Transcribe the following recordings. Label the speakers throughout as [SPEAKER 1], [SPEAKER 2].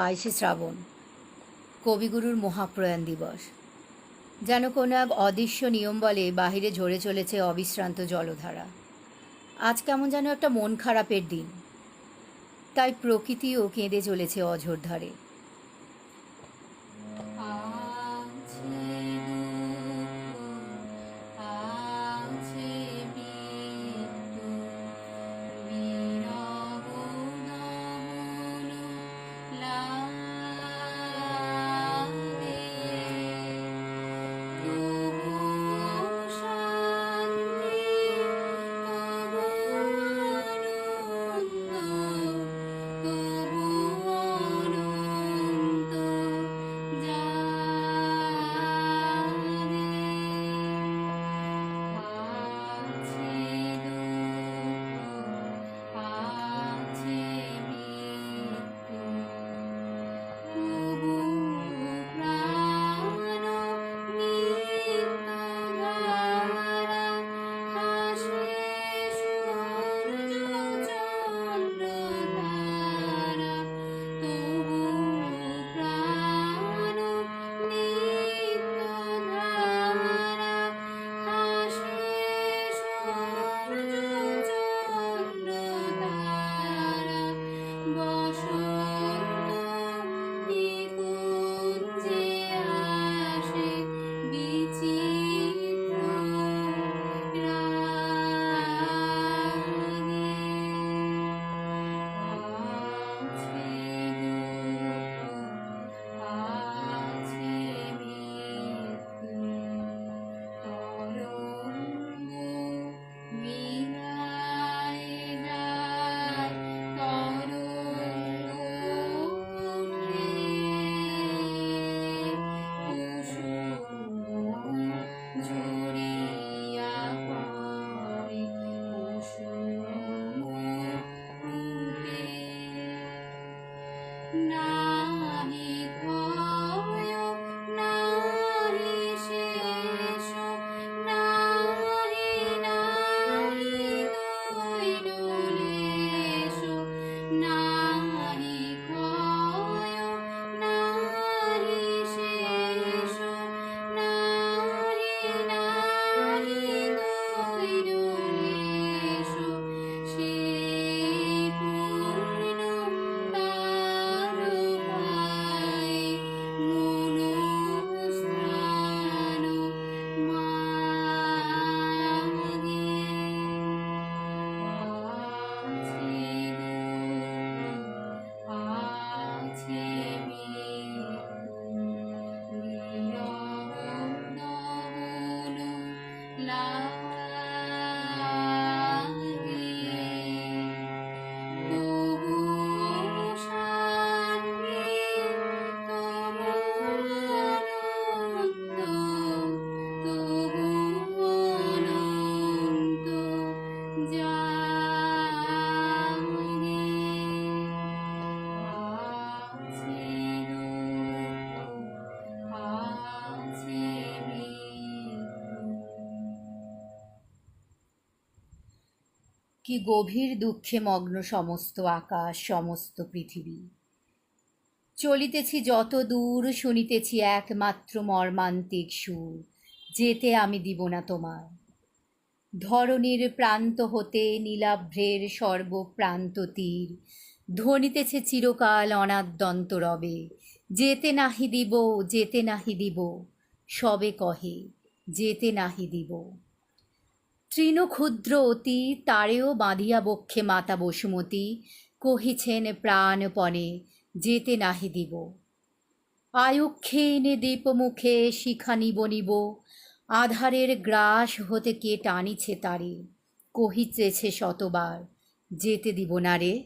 [SPEAKER 1] বাইশে শ্রাবণ, কবিগুরুর মহাপ্রয়াণ দিবস। যেন কোনো এক অদৃশ্য নিয়ম বলে বাহিরে ঝরে চলেছে অবিশ্রান্ত জলধারা। আজ কেমন যেন একটা মন খারাপের দিন। তাই প্রকৃতিও কেঁদে চলেছে অঝোর ধারে। কি গভীর দুঃখে মগ্ন সমস্ত আকাশ, সমস্ত পৃথিবী। চলিতেছি যত দূর, শুনিতেছি একমাত্র মর্মান্তিক সুর, যেতে আমি দিব না তোমার। ধরণীর প্রান্ত হতে নীলাভ্রের সর্বপ্রান্ত তীর, ধ্বনিতেছে চিরকাল অনাদ্যন্ত রবে, যেতে নাহি দিব, যেতে নাহি দিব, সবে কহে, যেতে নাহি দিব। তৃণ ক্ষুদ্র অতি, তারেও বাঁধিয়া বক্ষে মাতা বসুমতী, কহিছেন প্রাণপণে, যেতে নাহি দিব। আয়ুক্ষেনে দীপমুখে শিখা নিব নিব, আধারের গ্রাস হতে কে টানিছে তারে, কহিতেছে শতবার, যেতে দিব না রে।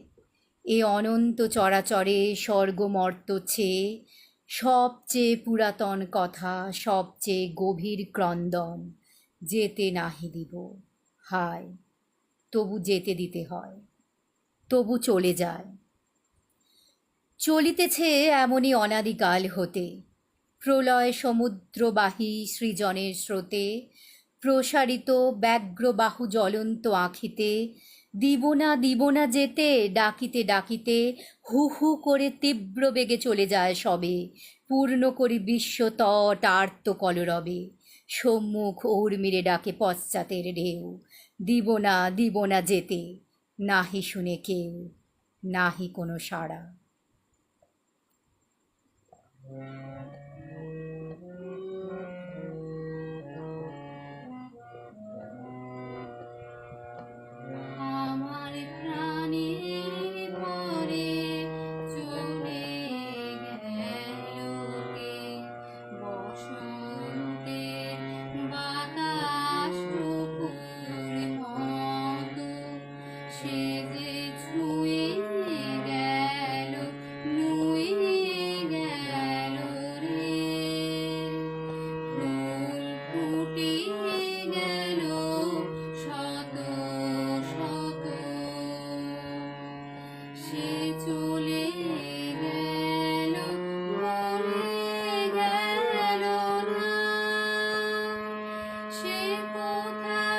[SPEAKER 1] এ অনন্ত চরাচরে স্বর্গমর্ত চেয়ে সবচেয়ে পুরাতন কথা, সবচেয়ে গভীর ক্রন্দন। যেতে নাহি দিব। হায়, তবু যেতে দিতে হয়, তবু চলে যায়। চলিতেছে এমনই অনাদিকাল হতে, প্রলয় সমুদ্রবাহী সৃজনের স্রোতে, প্রসারিত ব্যগ্রবাহু জ্বলন্ত আঁখিতে,
[SPEAKER 2] দিব না দিব না যেতে, ডাকিতে ডাকিতে, হু হু করে তীব্র বেগে চলে যায় সবে, পূর্ণ করি বিশ্ব তট আর্ত কলরবে। সম্মুখ ঊর্মিরে ডাকে পশ্চাতের ঢেউ। দিব না দিব না যেতে। নাহি শুনে কেউ, নাহি কোনো সাড়া।
[SPEAKER 1] কোথায়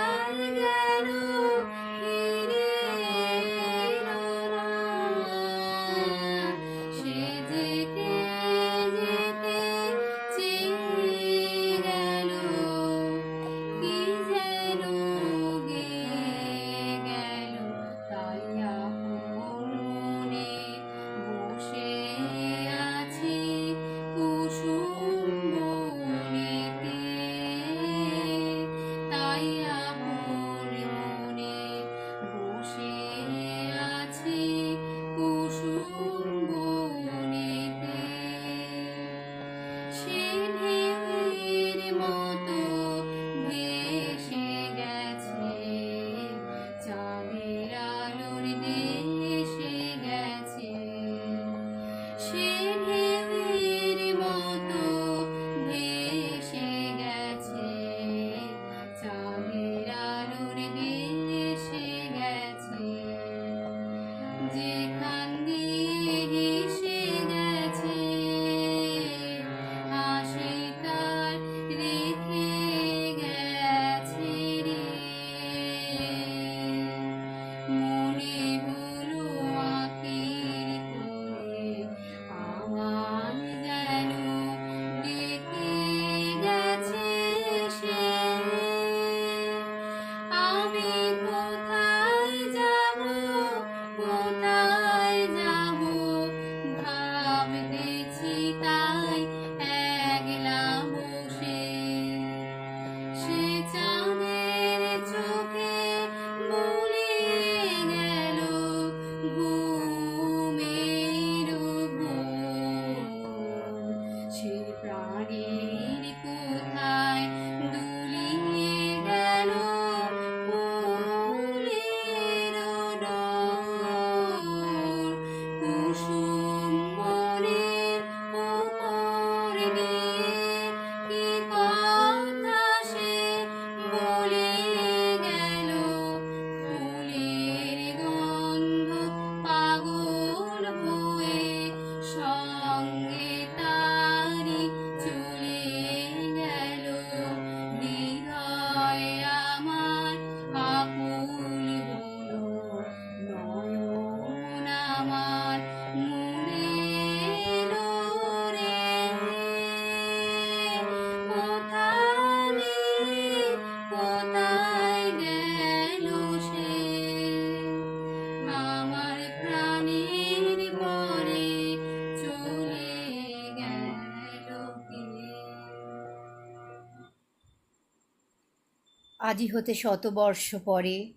[SPEAKER 2] আজি হতে শতবর্ষ পরে।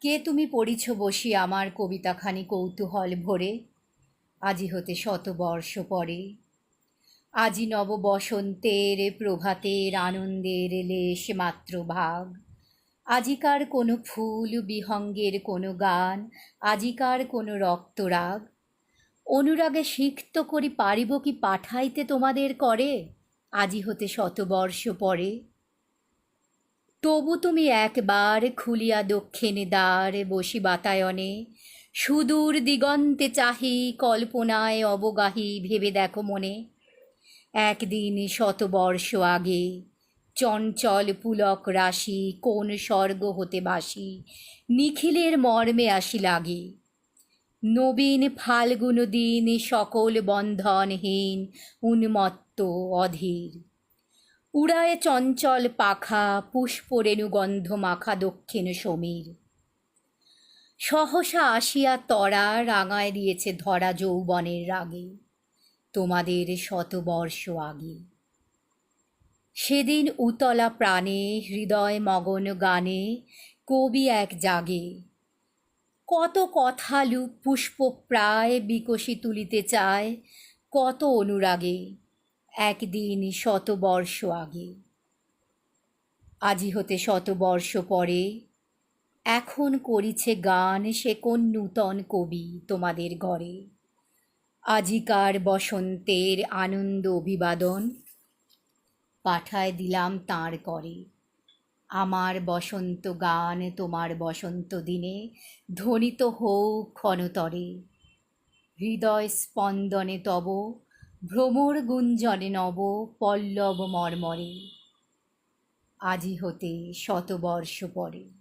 [SPEAKER 2] কে তুমি পড়িছ বসি আমার কবিতাখানি কৌতূহল ভরে? আজি হতে শতবর্ষ পরে। আজি নব বসন্তের প্রভাতের আনন্দের লেশ মাত্র ভাগ। আজিকার কোনো ফুল বিহঙ্গের কোনো গান, আজিকার কোনো রক্তরাগ। অনুরাগে সিক্ত করি পারিব কি পাঠাইতে তোমাদের করে? আজি হতে শতবর্ষ পরে। তবু তুমি একবার খুলিয়া দক্ষিণে দ্বার বসি বাতায়নে। সুদূর দিগন্তে চাহি কল্পনায় অবগাহী ভেবে দেখো মনে। একদিন শতবর্ষ আগে
[SPEAKER 1] চঞ্চল পুলক রাশি কোন স্বর্গ হতে বাসি, নিখিলের মর্মে আসি লাগে। নবীন ফাল্গুন দিন সকল বন্ধনহীন উন্মত্ত অধীর। উড়ায় চঞ্চল পাখা, পুষ্পরেণু গন্ধ মাখা দক্ষিণ সমীর। সহসা আসিয়া তরা রাঙায় দিয়েছে ধরা যৌবনের রাগে, তোমাদের শতবর্ষ আগে। সেদিন উতলা প্রাণে, হৃদয় মগন গানে, কবি এক জাগে, কত কথালু পুষ্প প্রায় বিকশি তুলিতে চায়, কত অনুরাগে। একদিন শতবর্ষ আগে। আজি হতে শতবর্ষ পরে, এখন করিছে গান সে কোন নূতন কবি তোমাদের ঘরে। আজিকার বসন্তের আনন্দ অভিবাদন পাঠায় দিলাম তাঁর করে। আমার বসন্ত গান তোমার বসন্ত দিনে ধ্বনিত হোক ক্ষণতরে। হৃদয় স্পন্দনে তব ভ্রমর গুঞ্জনে নব পল্লব মর্মরে। আজি হতে শতবর্ষ পরে।